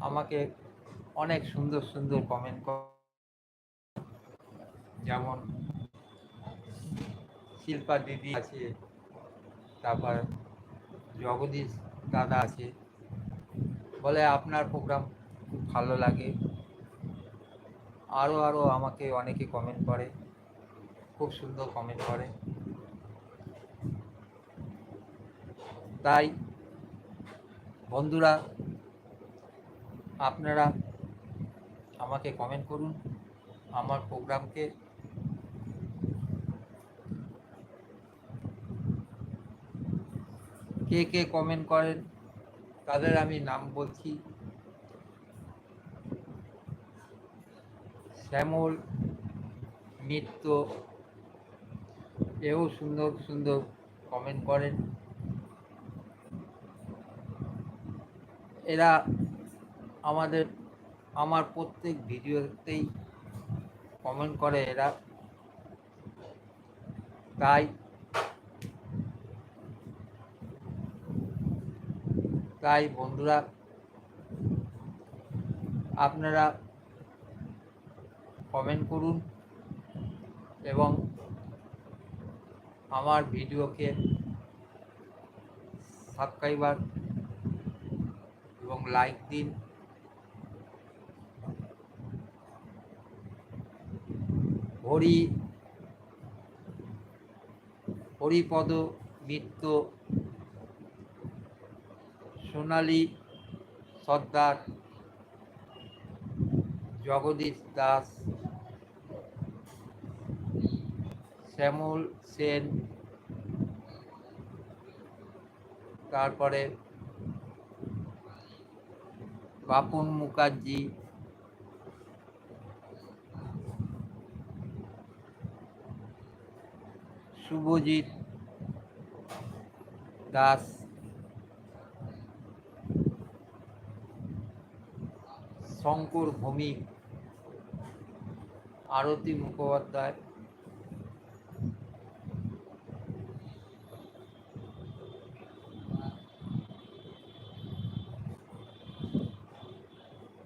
আমাকে অনেক সুন্দর সুন্দর কমেন্ট যেমন, শিল্পা দিদি আছে, তারপর জগদীশ দাদা আছে। বলে আপনার প্রোগ্রাম খুব ভালো লাগে। আরও আরও আমাকে অনেকে কমেন্ট করে। খুব সুন্দর কমেন্ট করে। তাই, বন্ধুরা আপনারা আমাকে কমেন্ট করুন, আমার প্রোগ্রামকে কে কে কমেন্ট করেন, তাদের আমি নাম বলছি। শ্যামল মিত্র এও সুন্দর সুন্দর কমেন্ট করেন। এরা আমাদের, আমার প্রত্যেক ভিডিওতেই কমেন্ট করে এরা। তাই তাই বন্ধুরা, আপনারা কমেন্ট করুন এবং আমার ভিডিওকে সাবস্ক্রাইবার এবং লাইক দিন। হরি হরিপদ মিত্র সোনালী সর্দার জগদীশ দাস শ্যামল সেন তারপরে বাপন মুখার্জি শুভজিৎ দাস। শঙ্কর ভৌমিক। আরতি মুখোপাধ্যায়।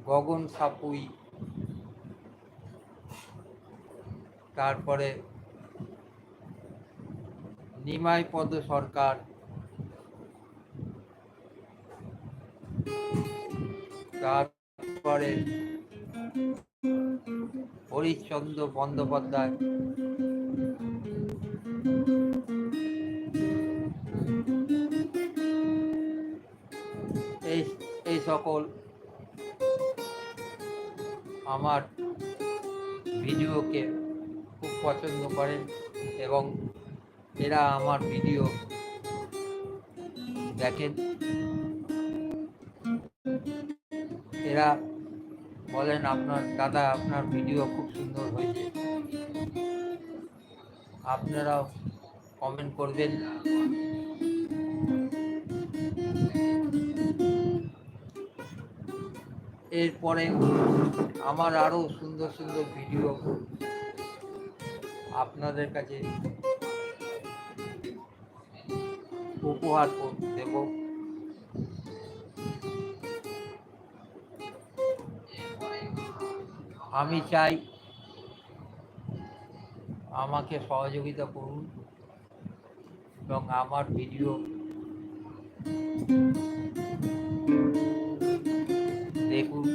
গগন সাপুই। তারপরে নিমাই পদ সরকার। তারপরে হরিশ্চন্দ্র বন্দ্যোপাধ্যায়। এই এই সকল আমার ভিডিওকে খুব পছন্দ করেন এবং এরা আমার ভিডিও দেখেন। এরা বলেন আপনার দাদা, আপনার ভিডিও খুব সুন্দর হয়েছে। আপনারাও কমেন্ট করবেন। এরপরে আমার আরও সুন্দর সুন্দর ভিডিও আপনাদের কাছে উপহার দেব। আমি চাই আমাকে সহযোগিতা করুন এবং আমার ভিডিও দেখুন।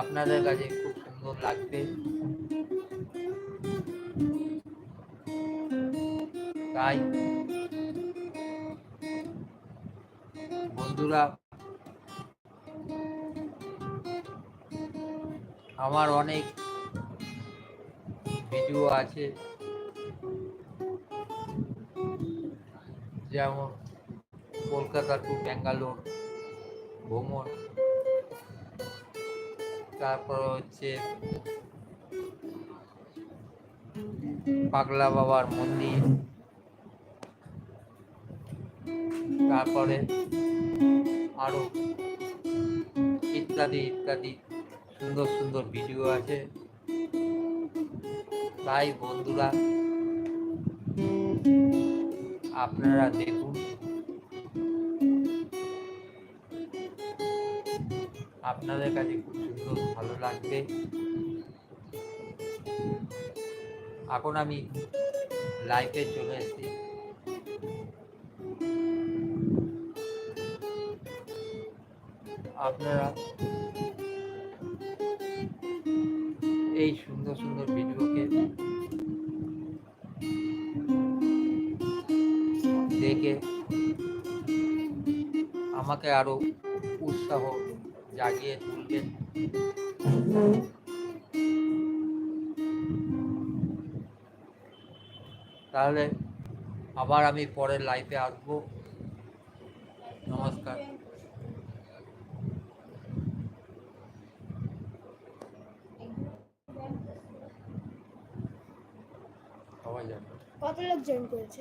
আপনাদের কাছে খুব সুন্দর লাগবে। তাই বন্ধুরা, আমার অনেক ভিডিও আছে। যেমন কলকাতা টু ব্যাঙ্গালোর ভ্রমণ, তারপর হচ্ছে পাগলা বাবার মন্দির। তারপরে আরও ইত্যাদি ইত্যাদি সুন্দর সুন্দর ভিডিও আছে। তাই বন্ধুরা, আপনারা দেখুন। আপনাদের কাছে খুব সুন্দর, ভালো লাগবে। এখন আমি লাইভে চলে এসেছি। আপনারা এই সুন্দর সুন্দর ভিডিওকে দেখে আমাকে আরও উৎসাহ জাগিয়ে তুলবেন। তাহলে আবার আমি পরের লাইফে আসব। নমস্কার। কত লোক জয়েন করেছে